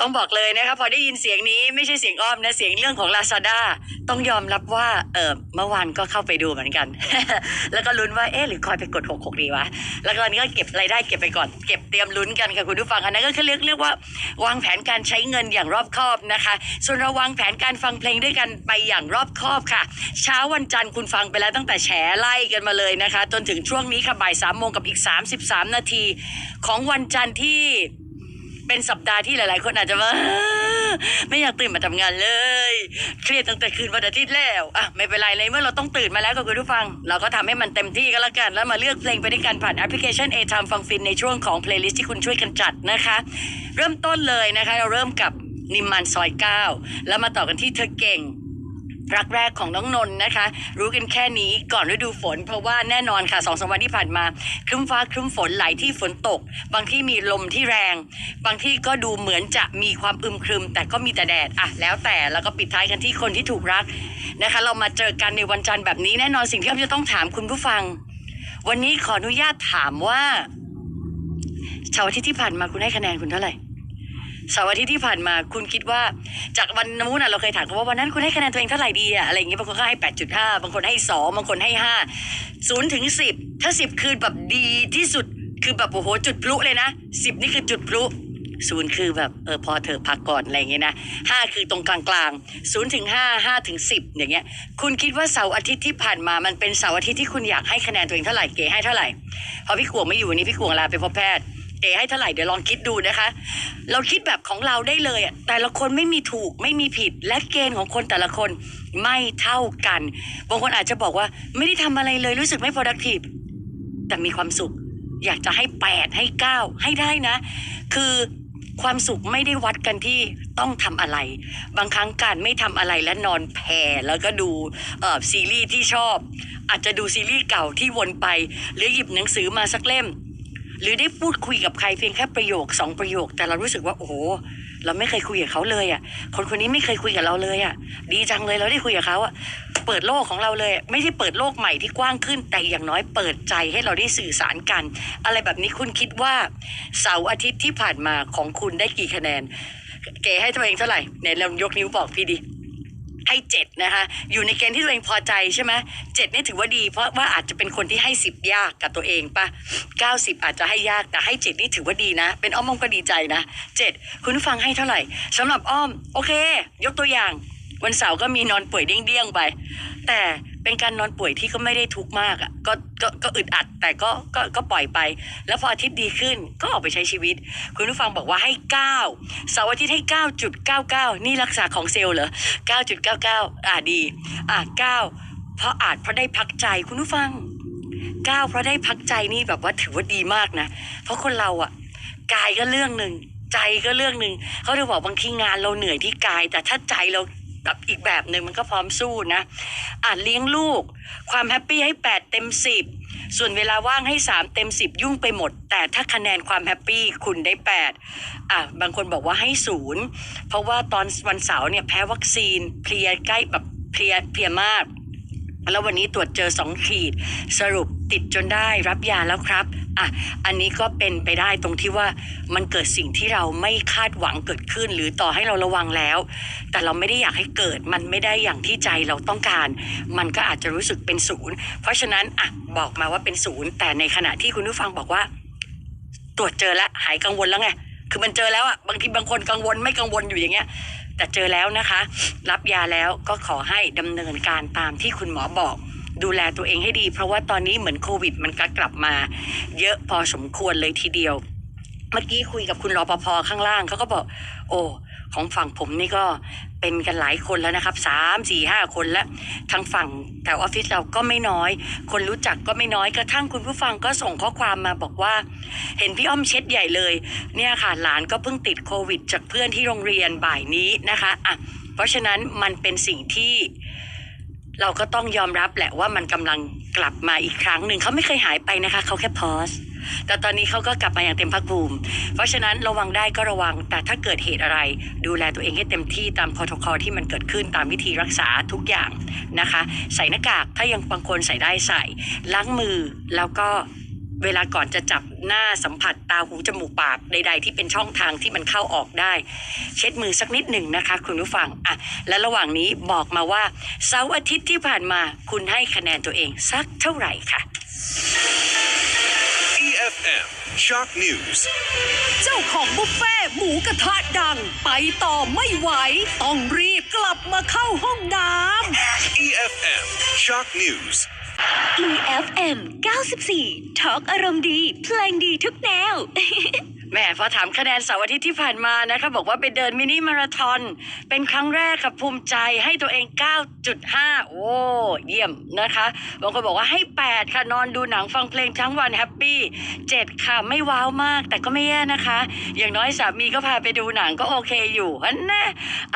ต้องบอกเลยนะคะพอได้ยินเสียงนี้ไม่ใช่เสียงอ้อมนะ เสียงเรื่องของ Lazada ต้องยอมรับว่าเออเมื่อวานก็เข้าไปดูเหมือนกัน แล้วก็ลุ้นว่าเอ๊ะหรือคอยไปกด 66 ดีวะ แล้วก็ตอนนี้ก็เก็บรายได้เก็บไปก่อน เก็บเตรียมลุ้นกันค่ะคุณผู้ฟังอันนั้นก็คือเรียกเรียกว่าวางแผนการใช้เงินอย่างรอบคอบนะคะ ส่วนเราวางแผนการฟังเพลงด้วยกันไปอย่างรอบคอบค่ะ เช้าวันจันทร์คุณฟังไปแล้วตั้งแต่แฉไล่กันมาเลยนะคะ จนถึงช่วงนี้ค่ะบ่ายสามโมงกับอีก 33 นาที ของวันจันทร์ที่ เป็นสัปดาห์ที่หลาย ๆ คนอาจจะว่า ไม่อยากตื่นมาทำงานเลย เครียดตั้งแต่คืนวันอาทิตย์แล้วอะไม่เป็นไรในเมื่อเราต้องตื่นมาแล้วก็คุณผู้ฟัง เราก็ทำให้มันเต็มที่ก็แล้วกัน แล้วมาเลือกเพลงไปด้วยกันผ่านแอปพลิเคชัน A Time ฟังฟินในช่วงของเพลย์ลิสต์ที่คุณช่วยกันจัดนะคะ เริ่มต้นเลยนะคะ เราเริ่มกับนิมมันซอยเก้าแล้วมาต่อกันที่เธอเก่ง รักแรกของน้องนนท์นะคะ รู้กันแค่นี้ก่อนฤดูฝน เพราะว่าแน่นอนค่ะสองสามวันที่ผ่านมาครึ้มฟ้าครึ้มฝนหลายที่ฝนตก บางที่มีลมที่แรง บางที่ก็ดูเหมือนจะมีความอึมครึม แต่ก็มีแต่แดดอะแล้วแต่แล้วก็ปิดท้ายกันที่คนที่ถูกรักนะคะ เรามาเจอกันในวันจันทร์แบบนี้แน่นอนสิ่งที่อ้อมจะต้องถามคุณผู้ฟัง วันนี้ขออนุญาตถามว่าเสาร์อาทิตย์ที่ผ่านมาคุณให้คะแนนคุณเท่าไหร่ เสาร์อาทิตย์ที่ผ่านมาคุณคิดว่าจากวันนู้นเราเคยถามเขาว่าวันนั้นคุณให้คะแนนตัวเองเท่าไหร่ดีอะอะไรอย่างเงี้ยบางคนก็ให้แปดจุดห้าบางคนให้สองบางคนให้ห้าศูนย์ถึงสิบถ้าสิบคือแบบดีที่สุดคือแบบโอ้โหจุดพลุเลยนะสิบนี่คือจุดพลุศูนย์คือแบบเออพอเธอพักก่อนอะไรอย่างเงี้ยนะห้าคือตรงกลางกลางศูนย์ถึงห้าห้าถึงสิบอย่างเงี้ย คุณคิดว่าเสาร์อาทิตย์ที่ผ่านมามันเป็นเสาร์อาทิตย์ที่คุณอยากให้คะแนนตัวเองเท่าไหร่เก๋ให้เท่าไหร่เพราะพี่ขวงไม่อยู่วันนี้พี่ขวงลาไปพบแพทย์ เอให้เท่าไหร่เดี๋ยวลองคิดดูนะคะ เราคิดแบบของเราได้เลยอะแต่ละคนไม่มีถูกไม่มีผิดและเกณฑ์ของคนแต่ละคนไม่เท่ากันบางคนอาจจะบอกว่าไม่ได้ทำอะไรเลยรู้สึกไม่ productive แต่มีความสุข อยากจะให้แปดให้เก้าให้ได้นะ คือความสุขไม่ได้วัดกันที่ต้องทำอะไร บางครั้งการไม่ทำอะไรและนอนแผ่แล้วก็ดูซีรีส์ที่ชอบ อาจจะดูซีรีส์เก่าที่วนไป หรือหยิบหนังสือมาสักเล่ม หรือได้พูดคุยกับใครเพียงแค่ประโยคสองประโยค แต่เรารู้สึกว่าโอ้โหเราไม่เคยคุยกับเขาเลยอะ คนคนนี้ไม่เคยคุยกับเราเลยอะ ดีจังเลยเราได้คุยกับเขาอะเปิดโลกของเราเลย ไม่ใช่เปิดโลกใหม่ที่กว้างขึ้น แต่อย่างน้อยเปิดใจให้เราได้สื่อสารกัน อะไรแบบนี้คุณคิดว่าเสาร์อาทิตย์ที่ผ่านมาของคุณได้กี่คะแนน เก๋ให้ตัวเองเท่าไหร่เนี่ยเรายกนิ้วบอกพี่ดิ ให้เจ็ดนะคะ อยู่ในเกณฑ์ที่ตัวเองพอใจใช่ไหมเจ็ดนี่ถือว่าดี เพราะว่าอาจจะเป็นคนที่ให้สิบยากกับตัวเองปะเก้าสิบอาจจะให้ยากแต่ให้เจ็ดนี่ถือว่าดีนะ เป็นอ้อมอ้อมก็ดีใจนะเจ็ดคุณฟังให้เท่าไหร่สำหรับอ้อม โอเค ยกตัวอย่าง วันเสาร์ก็มีนอนป่วยเดี้ยงๆไป แต่ เป็นการนอนป่วยที่ก็ไม่ได้ทุกข์มากอะก็ก็ก็อึดอัดแต่ก็ก็ก็ปล่อยไป แล้วพออาทิตย์ดีขึ้นก็ออกไปใช้ชีวิต คุณผู้ฟังบอกว่าให้เก้าเสาร์อาทิตย์ให้เก้าจุดเก้าเก้านี่รักษาของเซลล์เหรอเก้าจุดเก้าเก้าอ่าดีอ่าเก้าเพราะอาจเพราะได้พักใจคุณผู้ฟังเก้าเพราะได้พักใจนี่แบบว่าถือว่าดีมากนะ เพราะคนเราอะกายก็เรื่องหนึ่งใจก็เรื่องหนึ่งเขาจะบอกบางทีงานเราเหนื่อยที่กาย แต่ถ้าใจเรา แบบอีกแบบหนึ่งมันก็พร้อมสู้นะอ่านเลี้ยงลูก ความแฮปปี้ให้แปดเต็มสิบส่วนเวลาว่างให้สามเต็มสิบยุ่งไปหมด แต่ถ้าคะแนนความแฮปปี้คุณได้แปดอะบางคนบอกว่าให้ศูนย์เพราะว่าตอนวันเสาร์เนี่ยแพ้วัคซีนเพลียใกล้แบบเพลียเพลียมากแล้ววันนี้ตรวจเจอสองขีด สรุป ติดจนได้รับยาแล้วครับอะอันนี้ก็เป็นไปได้ตรงที่ว่ามันเกิดสิ่งที่เราไม่คาดหวังเกิดขึ้น หรือต่อให้เราระวังแล้ว แต่เราไม่ได้อยากให้เกิดมันไม่ได้อย่างที่ใจเราต้องการ มันก็อาจจะรู้สึกเป็นศูนย์เพราะฉะนั้นอะบอกมาว่าเป็นศูนย์แต่ในขณะที่คุณผู้ฟังบอกว่า ตรวจเจอแล้วหายกังวลแล้วไงคือมันเจอแล้วอะบางทีบางคนกังวลไม่กังวลอยู่อย่างเงี้ยแต่เจอแล้วนะคะ รับยาแล้วก็ขอให้ดำเนินการตามที่คุณหมอบอก ดูแลตัวเองให้ดี เพราะว่าตอนนี้เหมือนโควิด มันก็กลับมา เยอะพอสมควรเลยทีเดียว เมื่อกี้คุยกับคุณรอปภข้างล่างเขาก็บอก โอ้ของฝั่งผมนี่ก็เป็นกันหลายคนแล้วนะครับสามสี่ห้าคนแล้วทางฝั่งแถวออฟฟิศเราก็ไม่น้อย คนรู้จักก็ไม่น้อยกระทั่งคุณผู้ฟังก็ส่งข้อความมาบอกว่า เห็นพี่อ้อมเช็ดใหญ่เลย เนี่ยค่ะหลานก็เพิ่งติดโควิด จากเพื่อนที่โรงเรียนบ่ายนี้นะคะอะเพราะฉะนั้นมันเป็นสิ่งที่ เราก็ต้องยอมรับแหละว่ามันกำลังกลับมาอีกครั้งหนึ่งเขาไม่เคยหายไปนะคะเขาแค่พอสแต่ตอนนี้เขาก็กลับมาอย่างเต็มภาคภูมิ เพราะฉะนั้นระวังได้ก็ระวัง แต่ถ้าเกิดเหตุอะไร ดูแลตัวเองให้เต็มที่ตามพอทคที่มันเกิดขึ้นตามวิธีรักษาทุกอย่างนะคะ ใส่หน้ากากถ้ายังบางคนใส่ได้ใส่ ล้างมือแล้วก็ เวลาก่อนจะจับหน้าสัมผัสตาหูจมูกปากใด ๆ ที่เป็นช่องทางที่มันเข้าออกได้ เช็ดมือสักนิดหนึ่งนะคะ คุณผู้ฟังอะและระหว่างนี้บอกมาว่าเสาร์อาทิตย์ที่ผ่านมาคุณให้คะแนนตัวเองสักเท่าไหร่ค่ะ EFM Shock News. เจ้าของบุฟเฟ่หมูกระทะดัง ไปต่อไม่ไหว ต้องรีบกลับมาเข้าห้องน้ำ EFM Shock News. EFM 94ทอล์กอารมณ์ดี เพลงดีทุกแนว แม่พอถามคะแนนเสาร์อาทิตย์ที่ผ่านมานะคะบอกว่าไปเดินมินิมาราธอนเป็นครั้งแรกกับภูมิใจให้ตัวเอง 9.5 โอ้เยี่ยมนะคะบางคนบอกว่าให้ 8 ค่ะนอนดูหนังฟังเพลงทั้งวันแฮปปี้7ค่ะไม่ว้าวมากแต่ก็ไม่แย่นะคะ อย่างน้อยสามีก็พาไปดูหนังก็โอเคอยู่อันนะ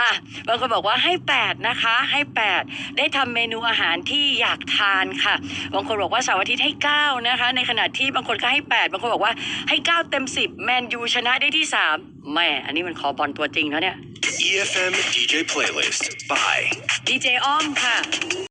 อะบางคนบอกว่าให้ 8 นะคะให้ 8 ได้ทำเมนูอาหารที่อยากทานค่ะบางคนบอกว่าเสาร์อาทิตย์ให้ 9 นะคะ ในขณะที่บางคนก็ให้ 8 บางคนบอกว่าให้ 9 เต็ม 10 แมนยูชนะได้ที่3แม่อันนี้มันคอบอลตัวจริงแล้วเนี่ย EFM DJ Playlist by ดีเจอ้อมค่ะ